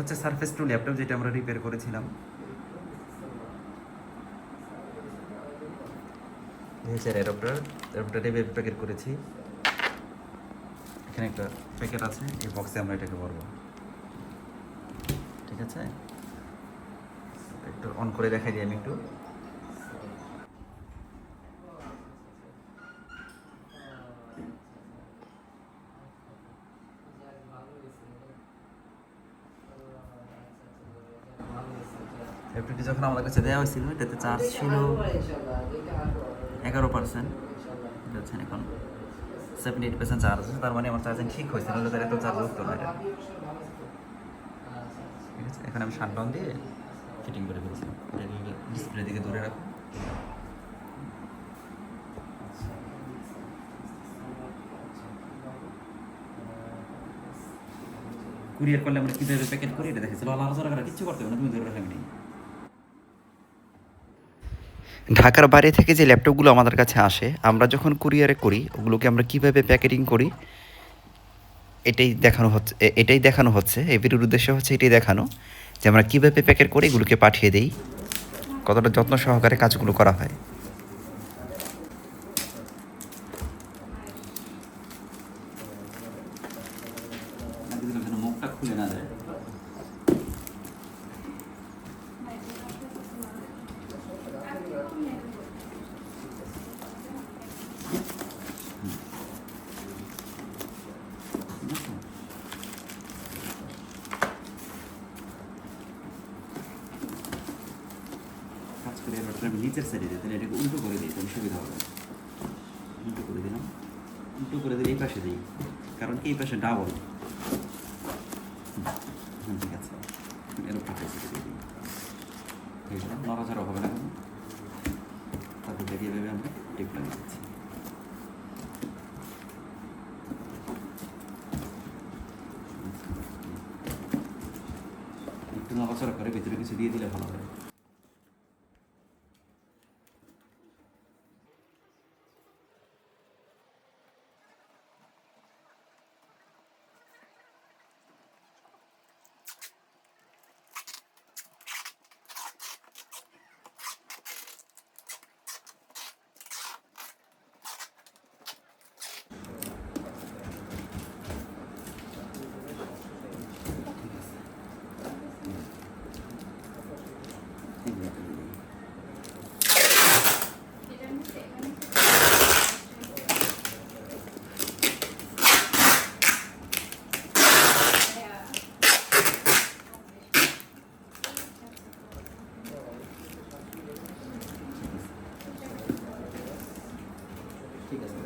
হচ্ছে surface two laptop যেটা আমরা রিপেয়ার করেছিলাম। হচ্ছে অ্যাডাপ্টার প্যাকেট করেছি। এখানে একটা প্যাকেট আছে, এই বক্সে আমরা এটাকে ভরবো। ঠিক আছে? একটু অন করে দেখাই দিই আমি একটু। ল্যাপটপটি যখন আমাদের কাছে দেওয়া হয়েছিল, এটাতে চার্জ ছিল এগারো পার্সেন্ট যাচ্ছেন এখন সেভেন্টি এইট পার্সেন্ট চার্জ আছে, তার মানে আমার চার্জিং ঠিক হয়েছে নাহলে তার এত চার্জ উঠতো না ঠিক আছে, এখন আমি শাট ডাউন দিয়ে ফিটিং করে ফেলছি। ডিসপ্লে দিকে দূরে রাখুন কুরিয়ার করলে আমরা কীভাবে প্যাকেট করি, এটা দেখেছিল আলোচনা করা কিচ্ছু করতে হবে না, তুমি ধরে রাখা নেই ঢাকার বাইরে থেকে যে ল্যাপটপগুলো আমাদের কাছে আসে, আমরা যখন কুরিয়ারে করি, ওগুলোকে আমরা কীভাবে প্যাকেটিং করি, এটাই দেখানো হচ্ছে এটাই দেখানো হচ্ছে। এই ভিডিওর উদ্দেশ্য হচ্ছে এটাই দেখানো যে আমরা কীভাবে প্যাকেট করে এগুলোকে পাঠিয়ে দিই, কতটা যত্ন সহকারে কাজগুলো করা হয়। মুখটা খুলে না যায়। কাজ করে এবার আমি নিচের সাইডে দিই তাহলে এটাকে উল্টো করে দিই তাহলে সুবিধা হবে উল্টো করে দিলাম, উল্টো করে দিলে এই পাশে দিই, কারণ কি এই পাশে ডাবল ঠিক আছে। এই জন্য নড়াচড়া হবে না তারপর দেবে আমরা টিপ দিচ্ছি একটু নড়াচড়া করে ভিতরে কিছু দিয়ে দিলে ভালো হয়। ঠিক আছে